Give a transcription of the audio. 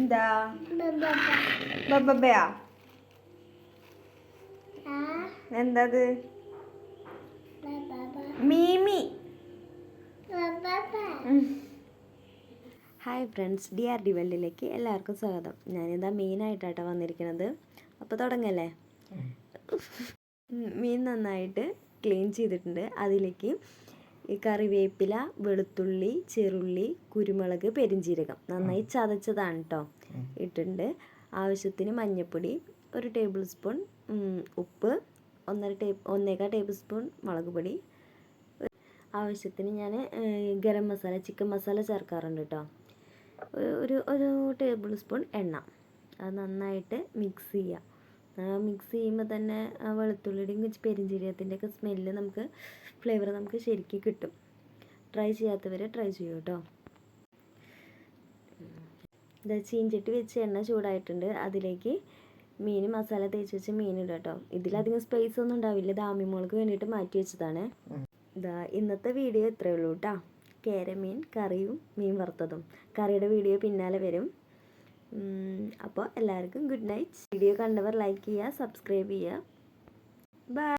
എന്താ? ബബ്ബയാ. എന്തത്? മീമി. Hi friends D R D വേൾഡിലേക്ക് എല്ലാവർക്കും സ്വാഗതം. ഞാനിതാ മീനായിട്ടാട്ടോ വന്നിരിക്കുന്നത് അപ്പോൾ തുടങ്ങല്ലേ? മീൻ നന്നായിട്ട് ക്ലീൻ ചെയ്തിട്ടുണ്ട്. അതിലേക്ക് കറിവേപ്പില വെളുത്തുള്ളി ചെറുള്ളി കുരുമുളക് പെരിഞ്ചീരകം. നന്നായി ചതച്ചതാണ് കേട്ടോ ഇട്ടിട്ടുണ്ട്. ആവശ്യത്തിന് മഞ്ഞൾപ്പൊടി ഒരു ടേബിൾ സ്പൂൺ ഉപ്പ് ഒന്നര ടേ ഒന്നേക്കാൾ ടേബിൾ സ്പൂൺ മുളക് പൊടി. ആവശ്യത്തിന് ഞാൻ ഗരം മസാല ചിക്കൻ മസാല ചേർക്കാറുണ്ട് കേട്ടോ ഒരു ഒരു ടേബിൾ സ്പൂൺ എണ്ണ. അത് നന്നായിട്ട് മിക്സ് ചെയ്യുക മിക്സ് ചെയ്യുമ്പോൾ തന്നെ ആ വെളുത്തുള്ളിയുടെയും പെരിഞ്ചീരകത്തിന്റെ ഒക്കെ സ്മെല്ല് നമുക്ക് ഫ്ലേവർ നമുക്ക് ശരിക്കും കിട്ടും. ട്രൈ ചെയ്യാത്തവർ ട്രൈ ചെയ്യൂ കേട്ടോ ഇത് ചീഞ്ചട്ടി വെച്ച് എണ്ണ ചൂടായിട്ടുണ്ട്. അതിലേക്ക് മീൻ മസാല തേച്ച് വെച്ച് ഇടുക കേട്ടോ ഇതിലധികം സ്പേസ് ഒന്നും ഉണ്ടാവില്ല. ദാമിമോൾക്ക് വേണ്ടിയിട്ട് മാറ്റി വെച്ചതാണ്. ഇതാ ഇന്നത്തെ വീഡിയോ ഇത്രയേ ഉള്ളൂ കേട്ടോ കേരമീൻ കറിയും മീൻ വറുത്തതും. കറിയുടെ വീഡിയോ പിന്നാലെ വരും. അപ്പോൾ എല്ലാവർക്കും ഗുഡ് നൈറ്റ് വീഡിയോ കണ്ടവർ ലൈക്ക് ചെയ്യുക സബ്സ്ക്രൈബ് ചെയ്യുക. ബൈ